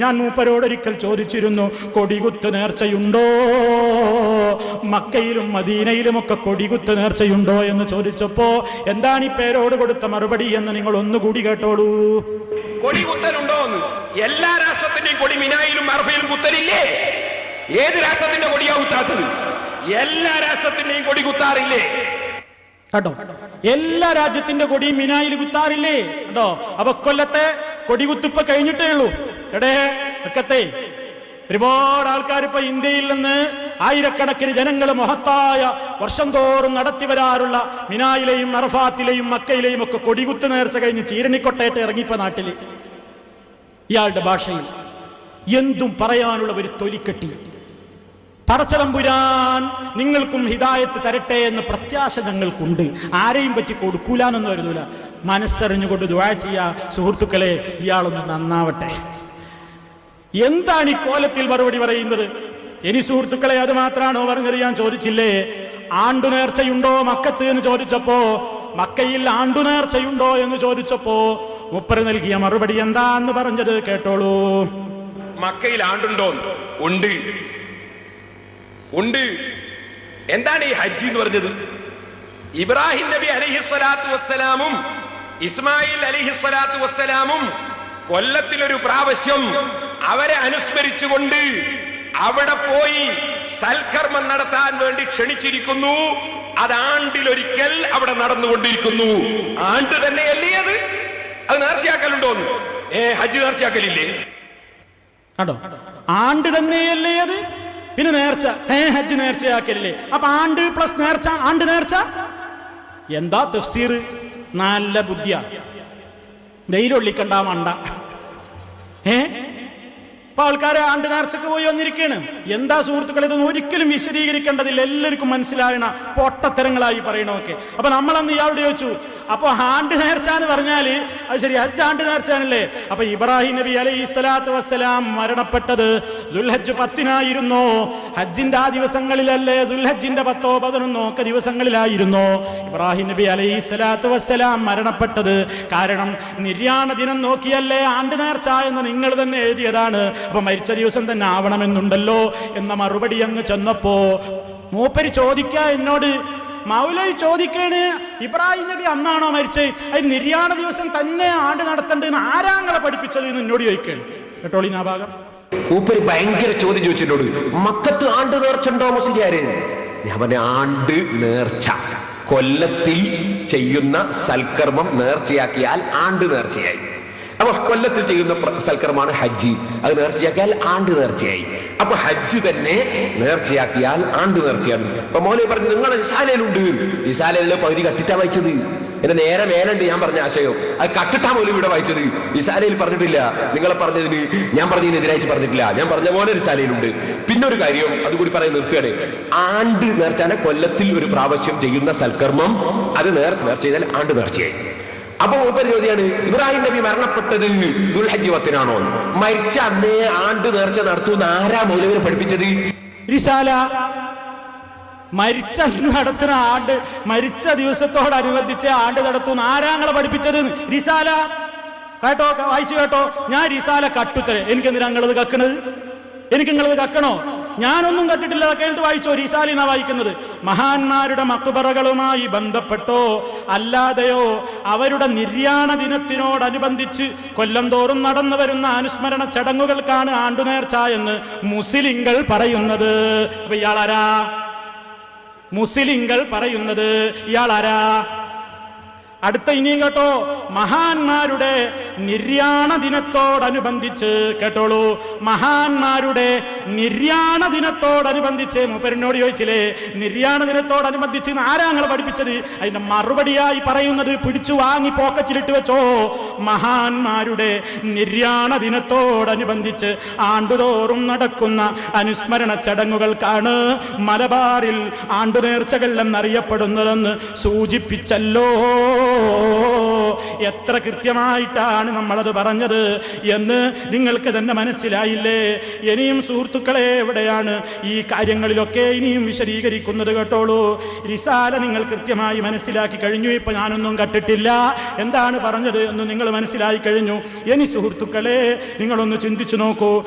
ഞാൻ മൂപ്പരോടൊരിക്കൽ ചോദിച്ചിരുന്നു കൊടികുത്ത് നേർച്ചയുണ്ടോ? മക്കയിലും മദീനയിലും ഒക്കെ കൊടികുത്ത് നേർച്ചയുണ്ടോ? എന്ന് ചോദിച്ചപ്പോ എന്താണ് ഈ പേരോട് കൊടുത്ത മറുപടി എന്ന് നിങ്ങൾ ഒന്നുകൂടി കേട്ടോളൂ. കൊടികുത്തനുണ്ടോ എന്ന് എല്ലാ രാഷ്ട്രത്തിന്റെയും കൊടി മിനായിലും അറഫയിലും കുത്തലില്ലേ? ഏത് രാഷ്ട്രത്തിന്റെ കൊടിയാ കുത്താത്തത്? എല്ലാ രാഷ്ട്രത്തിന്റെയും കൊടി കുത്താറില്ലേ? കേട്ടോ എല്ലാ രാജ്യത്തിന്റെ കൊടിയും മിനായിൽ കുത്താറില്ലേ? കേട്ടോ അപ്പൊ കൊല്ലത്തെ കൊടികുത്തിപ്പ് കഴിഞ്ഞിട്ടേ ഉള്ളൂ. എടേ ഒക്കത്തെ ഒരുപാട് ആൾക്കാർ ഇപ്പൊ ഇന്ത്യയിൽ നിന്ന് ആയിരക്കണക്കിന് ജനങ്ങൾ മഹത്തായ വർഷം തോറും നടത്തി വരാറുള്ള മിനായിലെയും അറഫാത്തിലെയും മക്കയിലെയും ഒക്കെ കൊടികുത്ത് നേർച്ച കഴിഞ്ഞ് ചീരണിക്കൊട്ടയിട്ട് ഇറങ്ങിപ്പോ നാട്ടിൽ. ഇയാളുടെ ഭാഷയിൽ എന്തും പറയാനുള്ള ഒരു തൊലിക്കെട്ടി. പടച്ചതമ്പുരാൻ നിങ്ങൾക്കും ഹിതായത്ത് തരട്ടെ എന്ന് പ്രത്യാശ ഞങ്ങൾക്കുണ്ട്. ആരെയും പറ്റി കൊടുക്കൂലെന്നൊന്നും വരുന്നില്ല. മനസ്സറിഞ്ഞുകൊണ്ട് ദുആ ചെയ്യാ. സുഹൃത്തുക്കളെ ഇയാളൊന്ന് നന്നാവട്ടെ. എന്താണ് ഈ കോലത്തിൽ മറുപടി പറയുന്നത്? ഇനി സുഹൃത്തുക്കളെ അത് മാത്രമാണോ പറഞ്ഞത്? ഞാൻ ചോദിച്ചില്ലേ? ആണ്ടു നേർച്ചയുണ്ടോ മക്കത്ത് എന്ന് ചോദിച്ചപ്പോ മക്കയിൽ ആണ്ടു നേർച്ചയുണ്ടോ എന്ന് ചോദിച്ചപ്പോ മുപ്പര് നൽകിയ മറുപടി എന്താന്ന് പറഞ്ഞത് കേട്ടോളൂ. മക്കയിൽ ആണ്ടുണ്ടോ? ഉണ്ട്. ഉണ്ട്. എന്താണ് ഈ ഹജ്ജി എന്ന് പറഞ്ഞത്? ഇബ്രാഹിം നബി അലഹിസ്വലാത്തു വസ്സലാമും ഇസ്മായിൽ അലിഹിസ്വലാത്തു വസ്സലാമും കൊല്ലത്തിലൊരു പ്രാവശ്യം അവരെ അനുസ്മരിച്ചുകൊണ്ട് അവിടെ പോയി സൽക്കർമ്മം നടത്താൻ വേണ്ടി ക്ഷണിച്ചിരിക്കുന്നു. അത് ആണ്ടിലൊരിക്കൽ അവിടെ നടന്നുകൊണ്ടിരിക്കുന്നു. ആണ്ട് തന്നെയല്ലേ അത്? അത് നേർച്ചയാക്കലുണ്ടോന്ന് ഏ ഹജ്ജ് നേർച്ചയാക്കലില്ലേ? കണ്ടോ? ആണ്ട് തന്നെയല്ലേ അത്? പിന്നെ നേർച്ച. ഏ ഹജ്ജ് നേർച്ചയാക്കലില്ലേ? അപ്പൊ ആണ്ട് പ്ലസ് നേർച്ച ആണ്ട് നേർച്ച? എന്താ തഫ്സീർ? നല്ല ബുദ്ധിയാ. ധൈര്യൊള്ളിക്കണ്ട മണ്ട. ഏ? ഇപ്പൊ ആൾക്കാർ ആണ്ട് നേർച്ചക്ക് പോയി വന്നിരിക്കുകയാണ് എന്താ സുഹൃത്തുക്കളെ ഇതൊന്നും ഒരിക്കലും വിശദീകരിക്കേണ്ടതില്ല. എല്ലാവർക്കും മനസ്സിലാകണ പൊട്ടത്തരങ്ങളായി പറയണമൊക്കെ അപ്പൊ നമ്മളന്ന് ഇയാളോട് ചോദിച്ചു അപ്പൊ ആണ്ട് നേർച്ച എന്ന് പറഞ്ഞാൽ അത് ശരി ഹജ്ജ് ആണ്ട് നേർച്ചാനല്ലേ? അപ്പൊ ഇബ്രാഹിം നബി അലൈഹി സ്വലാത്തു വസ്സലാം മരണപ്പെട്ടത് ദുൽഹജ്ജ് പത്തിനായിരുന്നോ. ഹജ്ജിന്റെ ആ ദിവസങ്ങളിലല്ലേ ദുൽഹജ്ജിന്റെ പത്തോ പതിനൊന്നോ ഒക്കെ ദിവസങ്ങളിലായിരുന്നു ഇബ്രാഹിം നബി അലൈഹി സ്വലാത്തു വസ്സലാം മരണപ്പെട്ടത്. കാരണം നിര്യാണ ദിനം നോക്കിയല്ലേ ആണ്ട് നേർച്ച എന്ന് നിങ്ങൾ തന്നെ എഴുതിയതാണ്. അപ്പൊ മരിച്ച ദിവസം തന്നെ ആവണമെന്നുണ്ടല്ലോ എന്ന മറുപടി അങ്ങ് ചെന്നപ്പോ മൂപ്പര് ചോദിക്ക എന്നോട് മൗലവി ചോദിക്കേണ് ഇബ്രാഹിം നബി അന്നാണോ മരിച്ചത് അത് നിര്യാണ ദിവസം തന്നെ ആണ്ട് നടത്തേണ്ടത് ആരാങ്ങളെ പഠിപ്പിച്ചത് എന്ന് എന്നോട് ചോദിക്കേണ്. കേട്ടോളി ആ ഭാഗം മൂപ്പര് ഭയങ്കര ചോദ്യം ചോദിച്ചിട്ടോട് മക്കത്ത് ആണ്ട് നേർച്ചുണ്ടോ മുസ്ലിയാര് ആണ്ട് നേർച്ച കൊല്ലത്തിൽ ചെയ്യുന്ന സൽക്കർമ്മം നേർച്ചയാക്കിയാൽ ആണ്ട് നേർച്ചയായി. അപ്പൊ കൊല്ലത്തിൽ ചെയ്യുന്ന സൽക്കരമാണ് ഹജ്ജ്. അത് നേർച്ചയാക്കിയാൽ ആണ്ട് നേർച്ചയായി. അപ്പൊ ഹജ്ജ് തന്നെ നേർച്ചയാക്കിയാൽ ആണ്ട് നേർച്ചയാണ്. അപ്പൊ മോലെ പറഞ്ഞു നിങ്ങൾ ഇസാലയിലുണ്ട് ഇസാലയിലെ പകുതി കട്ടിട്ടാ വായിച്ചത്. എന്റെ നേരെ വേലുണ്ട് ഞാൻ പറഞ്ഞ ആശയം. അത് കട്ടിട്ടാ പോലും ഇവിടെ വായിച്ചത്. ഇസാലയിൽ പറഞ്ഞിട്ടില്ല. നിങ്ങളെ പറഞ്ഞതിന് ഞാൻ പറഞ്ഞതിനെതിരായിട്ട് പറഞ്ഞിട്ടില്ല. ഞാൻ പറഞ്ഞ പോലെ ഒരു സാലയിലുണ്ട് പിന്നെ ഒരു കാര്യം അതുകൂടി പറയാൻ നിർത്തുകയാണ്. ആണ്ട് നേർച്ചാനെ കൊല്ലത്തിൽ ഒരു പ്രാവശ്യം ചെയ്യുന്ന സൽക്കർമ്മം. അത് നേർ നേർച്ച ചെയ്താൽ ആണ്ട് നേർച്ചയായി. അപ്പൊ മൂപ്പര് ചോദ്യമാണ് ഇബ്രാഹിം നബി മരണപ്പെട്ടത് ദുൽഹജ്ജ് പത്തിനാണോ മരിച്ച അന്നേ ആണ്ട് നേർച്ച നടത്തുന്ന ആരാ മൗലവിനെ പഠിപ്പിച്ചത്? മരിച്ച നടത്തുന്ന ആണ്ട് മരിച്ച ദിവസത്തോടനുബന്ധിച്ച് ആണ്ട് നടത്തുന്ന ആരാങ്ങളെ പഠിപ്പിച്ചത് റിസാല കേട്ടോ വായിച്ചു കേട്ടോ. ഞാൻ റിസാല കട്ടുത്തരെ. എനിക്ക് എന്തിനാ നിങ്ങളത് കക്കണത്? എനിക്ക് നിങ്ങളത് കക്കണോ? ഞാനൊന്നും കണ്ടിട്ടില്ല. കേട്ട് വായിച്ചോ? റിസാലി വായിക്കുന്നത്? മഹാന്മാരുടെ മക്ബറകളുമായി ബന്ധപ്പെട്ടോ? അല്ലാതെയോ അവരുടെ നിര്യാണ ദിനത്തിനോടനുബന്ധിച്ച് കൊല്ലം തോറും നടന്നു വരുന്ന അനുസ്മരണ ചടങ്ങുകൾക്കാണ് ആണ്ടുനേർച്ച എന്ന് മുസ്ലിങ്ങൾ പറയുന്നത്. അപ്പൊ ഇയാളാരാ? മുസ്ലിങ്ങൾ പറയുന്നത്. ഇയാൾ ആരാ അടുത്ത ഇനിയും കേട്ടോ. മഹാന്മാരുടെ നിര്യാണ ദിനത്തോടനുബന്ധിച്ച് കേട്ടോളൂ. മഹാന്മാരുടെ നിര്യാണ ദിനത്തോടനുബന്ധിച്ച് മൂപ്പരനോട് ചോദിച്ചില്ലേ നിര്യാണ ദിനത്തോടനുബന്ധിച്ച് ആരാങ്ങൾ പഠിപ്പിച്ചത്? അതിന്റെ മറുപടിയായി പറയുന്നത് പിടിച്ചു വാങ്ങി പോക്കറ്റിലിട്ട് വെച്ചോ. മഹാന്മാരുടെ നിര്യാണ ദിനത്തോടനുബന്ധിച്ച് ആണ്ടുതോറും നടക്കുന്ന അനുസ്മരണ ചടങ്ങുകൾക്കാണ് മലബാറിൽ ആണ്ടുനേർച്ചകൾ എന്നറിയപ്പെടുന്നതെന്ന് സൂചിപ്പിച്ചല്ലോ. എത്ര കൃത്യമായിട്ടാണ് എന്തിനാണ് നമ്മളത് പറഞ്ഞത് എന്ന് നിങ്ങൾക്ക് തന്നെ മനസ്സിലായില്ലേ? ഇനിയും സുഹൃത്തുക്കളെ എവിടെയാണ് ഈ കാര്യങ്ങളിലൊക്കെ ഇനിയും വിശദീകരിക്കുന്നത് കേട്ടോളൂ. റിസാല നിങ്ങൾ കൃത്യമായി മനസ്സിലാക്കി കഴിഞ്ഞു. ഇപ്പൊ ഞാനൊന്നും കട്ടിട്ടില്ല. എന്താണ് പറഞ്ഞത് എന്ന് നിങ്ങൾ മനസ്സിലായി കഴിഞ്ഞു. ഇനി സുഹൃത്തുക്കളെ നിങ്ങളൊന്ന് ചിന്തിച്ചു നോക്കൂ.